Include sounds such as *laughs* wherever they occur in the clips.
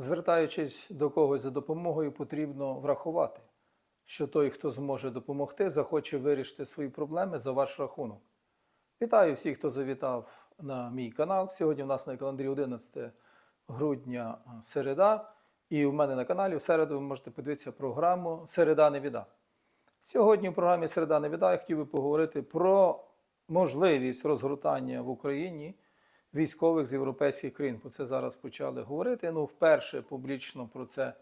Звертаючись до когось за допомогою, потрібно врахувати, що той, хто зможе допомогти, захоче вирішити свої проблеми за ваш рахунок. Вітаю всіх, хто завітав на мій канал. Сьогодні у нас на календарі 11 грудня середа. І у мене на каналі в середу ви можете подивитися програму Середа не віда. Сьогодні в програмі Середа не віда я хотів би поговорити про можливість розгортання в Україні військових з європейських країн. Про це зараз почали говорити. Ну, вперше публічно про це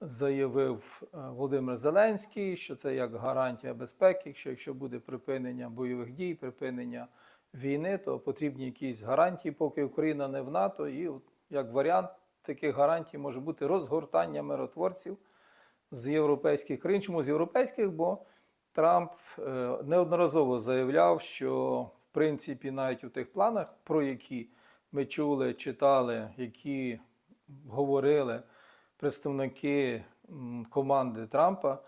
заявив е, Володимир Зеленський, що це як гарантія безпеки, що якщо буде припинення бойових дій, припинення війни, то потрібні якісь гарантії, поки Україна не в НАТО. І як варіант таких гарантій може бути розгортання миротворців з європейських країн. Чому з європейських? Бо Трамп е, неодноразово заявляв, що в принципі навіть у тих планах, про які ми чули, читали, які говорили представники команди Трампа,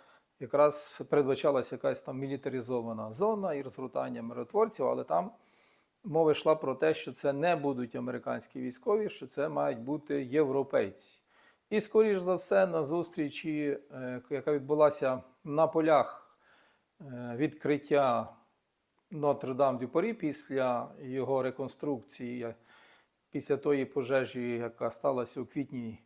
якраз передбачалася якась там мілітаризована зона і розгортання миротворців, але там мова йшла про те, що це не будуть американські військові, що це мають бути європейці. І, скоріш за все, на зустрічі, е, яка відбулася на полях відкриття Нотр-Дам Дюпорі після його реконструкції, е, після тої пожежі, яка сталася у квітні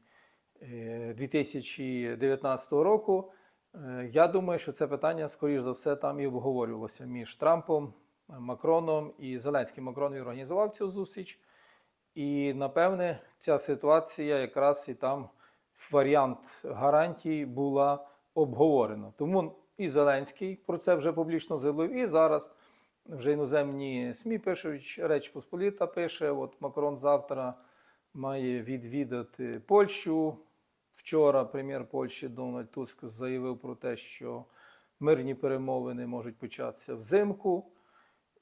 е, 2019 року, е, я думаю, що це питання, скоріш за все, там і обговорювалося між Трампом, Макроном і Зеленським. Макрон організував цю зустріч. І напевне ця ситуація якраз і там варіант гарантій була обговорена. Тому і Зеленський про це вже публічно заявив, і зараз вже іноземні СМІ пишуть, Реч Посполіта пише, от Макрон завтра має відвідати Польщу. Вчора прем'єр Польщі Дональд Туск заявив про те, що мирні перемовини можуть початися взимку.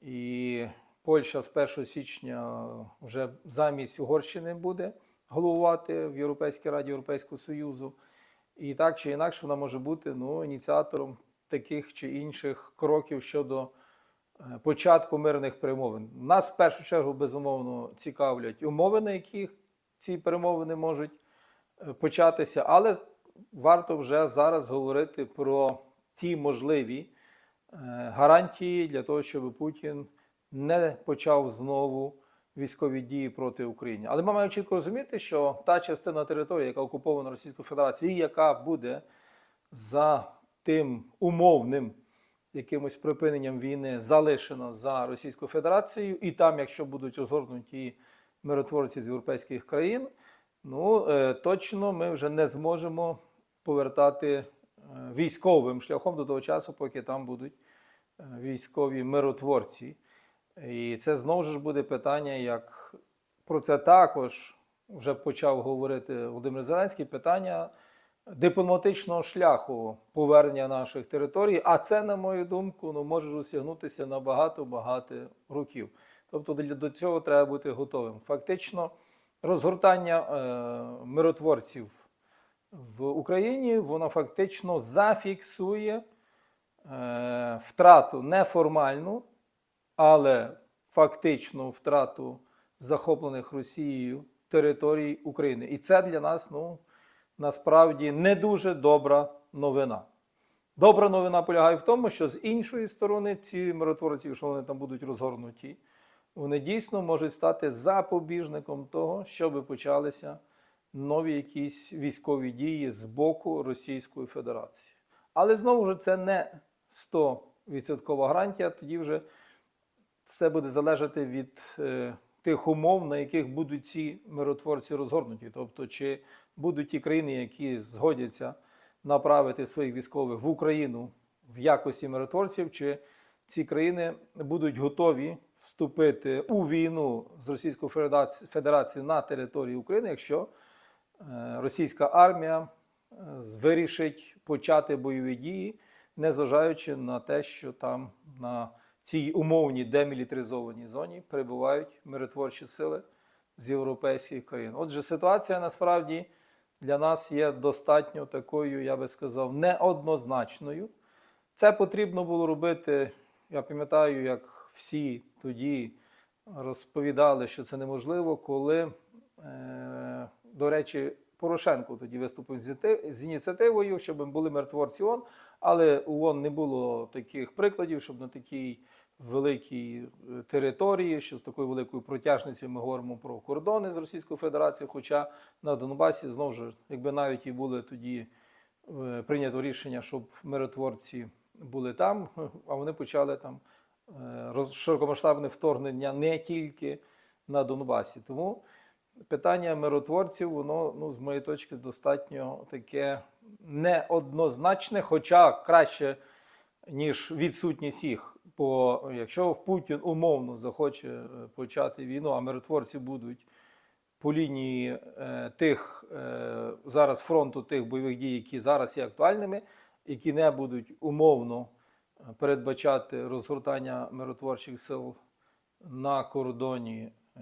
І Польща з 1 січня вже замість Угорщини буде головувати в Європейській Раді Європейського Союзу. І так чи інакше вона може бути ну, ініціатором таких чи інших кроків щодо е, початку мирних перемовин. Нас в першу чергу безумовно цікавлять умови, на яких ці перемовини можуть е, початися, але варто вже зараз говорити про ті можливі е, гарантії для того, щоб Путін не почав знову військові дії проти України. Але ми маємо чітко розуміти, що та частина території, яка окупована Російською Федерацією, і яка буде за тим умовним якимось припиненням війни залишена за Російською Федерацією, і там, якщо будуть розгорнуті миротворці з європейських країн, ну е, точно ми вже не зможемо повертати е, військовим шляхом до того часу, поки там будуть е, військові миротворці. І це знову ж буде питання, як про це також вже почав говорити Володимир Зеленський, питання дипломатичного шляху повернення наших територій. А це, на мою думку, ну, може розтягнутися на багато-багато років. Тобто до цього треба бути готовим. Фактично, розгортання е, миротворців в Україні, воно фактично зафіксує е, втрату неформальну, але фактичну втрату захоплених Росією територій України. І це для нас ну, насправді не дуже добра новина. Добра новина полягає в тому, що з іншої сторони ці миротворці, якщо вони там будуть розгорнуті, вони дійсно можуть стати запобіжником того, щоб почалися нові якісь військові дії з боку Російської Федерації. Але знову ж це не 100% гарантія, тоді вже все буде залежати від е, тих умов, на яких будуть ці миротворці розгорнуті. Тобто, чи будуть ті країни, які згодяться направити своїх військових в Україну в якості миротворців, чи ці країни будуть готові вступити у війну з Російською Федерацією на території України, якщо е, російська армія е, вирішить почати бойові дії, незважаючи на те, що там на цій умовній демілітаризованій зоні перебувають миротворчі сили з європейських країн. Отже, ситуація насправді для нас є достатньо такою, я би сказав, неоднозначною. Це потрібно було робити. Я пам'ятаю, як всі тоді розповідали, що це неможливо, коли, е, до речі, Порошенко тоді виступив з ініціативою, щоб були миротворці ООН, але у ООН не було таких прикладів, щоб на такій великій е, території, що з такою великою протяжністю ми говоримо про кордони з Російською Федерацією. Хоча на Донбасі знову ж, якби навіть і були тоді е, прийнято рішення, щоб миротворці були там, *laughs* а вони почали там е, широкомасштабне вторгнення не тільки на Донбасі. Тому питання миротворців, воно, ну, з моєї точки, достатньо таке неоднозначне, хоча краще, ніж відсутність їх. Бо якщо Путін умовно захоче е, почати війну, а миротворці будуть по лінії е, тих е, зараз фронту тих бойових дій, які зараз є актуальними, які не будуть умовно е, передбачати розгортання миротворчих сил на кордоні е,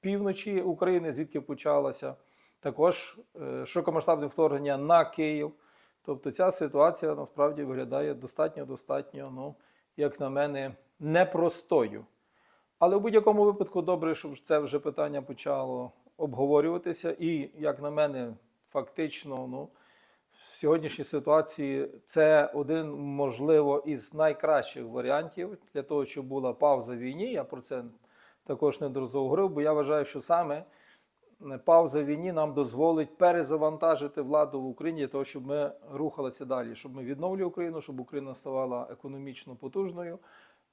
півночі України, звідки почалося, також е, широкомасштабне вторгнення на Київ. Тобто ця ситуація насправді виглядає достатньо, достатньо, ну, як на мене, непростою. Але в будь-якому випадку добре, що це вже питання почало обговорюватися. І, як на мене, фактично, ну, в сьогоднішній ситуації це один, можливо, із найкращих варіантів для того, щоб була пауза війні. Я про це також неодноразово говорив, бо я вважаю, що саме пауза в війні нам дозволить перезавантажити владу в Україні для того, щоб ми рухалися далі, щоб ми відновлювали Україну, щоб Україна ставала економічно потужною,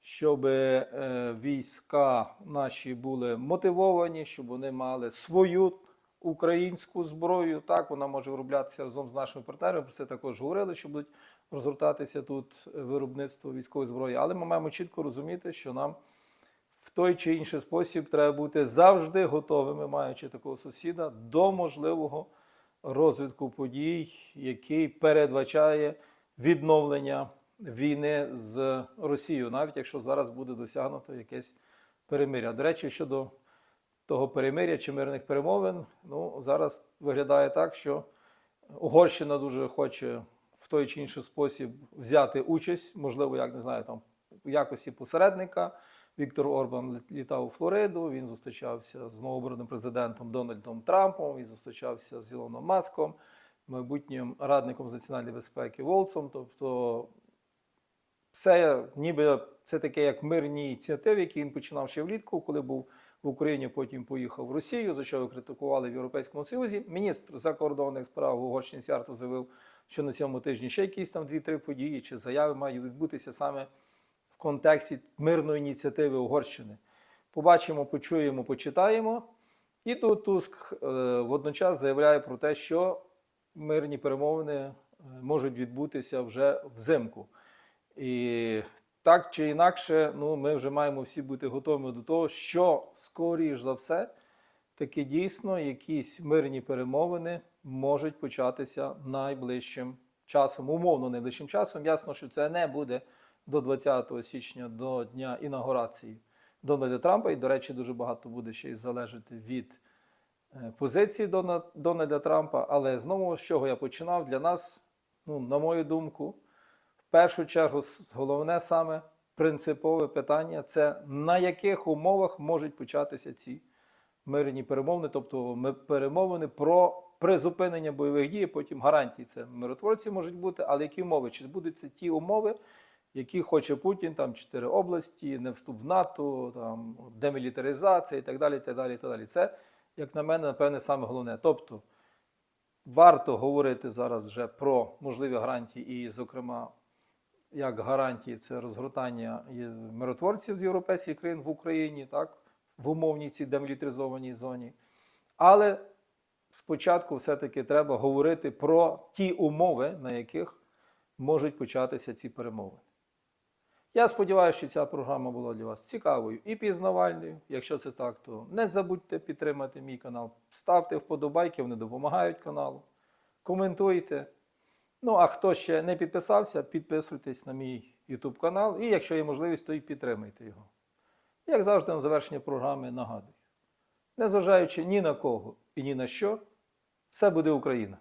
щоб е, війська наші були мотивовані, щоб вони мали свою українську зброю. Так, вона може вироблятися разом з нашими партнерами. Про це також говорили, що будуть розгортатися тут виробництво військової зброї. Але ми маємо чітко розуміти, що нам той чи інший спосіб треба бути завжди готовими, маючи такого сусіда, до можливого розвитку подій, який передбачає відновлення війни з Росією, навіть якщо зараз буде досягнуто якесь перемиря. До речі, щодо того перемиря чи мирних перемовин, ну зараз виглядає так, що Угорщина дуже хоче в той чи інший спосіб взяти участь, можливо, як не знаю, там якості посередника. Віктор Орбан літав у Флориду. Він зустрічався з новообраним президентом Дональдом Трампом. Він зустрічався з Ілоном Маском, майбутнім радником з національної безпеки Волсом. Тобто, все ніби це таке як мирні ініціативи, які він починав ще влітку, коли був в Україні, потім поїхав в Росію, за що його критикували в Європейському Союзі. Міністр закордонних справ Угорщини Сярто заявив, що на цьому тижні ще якісь там дві-три події чи заяви мають відбутися саме контексті мирної ініціативи Угорщини. Побачимо, почуємо, почитаємо. І тут Туск е, водночас заявляє про те, що мирні перемовини е, можуть відбутися вже взимку. І так чи інакше, ну, ми вже маємо всі бути готовими до того, що скоріш за все, таки дійсно якісь мирні перемовини можуть початися найближчим часом, умовно найближчим часом. Ясно, що це не буде до 20 січня, до дня інаугурації Дональда Трампа. І, до речі, дуже багато буде ще й залежати від е, позиції Дональда Трампа. Але знову з чого я починав, для нас, ну, на мою думку, в першу чергу, головне саме принципове питання це на яких умовах можуть початися ці мирні перемовини, тобто ми- перемовини про призупинення бойових дій, потім гарантії це миротворці можуть бути, але які умови? Чи будуть це ті умови, які хоче Путін, там чотири області, не вступ в НАТО, там демілітаризація і так далі. так далі, так далі. Це, як на мене, напевне, саме головне. Тобто варто говорити зараз вже про можливі гарантії, і, зокрема, як гарантії це розгортання миротворців з європейських країн в Україні, так, в умовній цій демілітаризованій зоні. Але спочатку все-таки треба говорити про ті умови, на яких можуть початися ці перемовини. Я сподіваюся, що ця програма була для вас цікавою і пізнавальною. Якщо це так, то не забудьте підтримати мій канал, ставте вподобайки, вони допомагають каналу. Коментуйте. Ну, а хто ще не підписався, підписуйтесь на мій YouTube канал. І якщо є можливість, то і підтримайте його. Як завжди, на завершення програми нагадую: незважаючи ні на кого і ні на що, все буде Україна.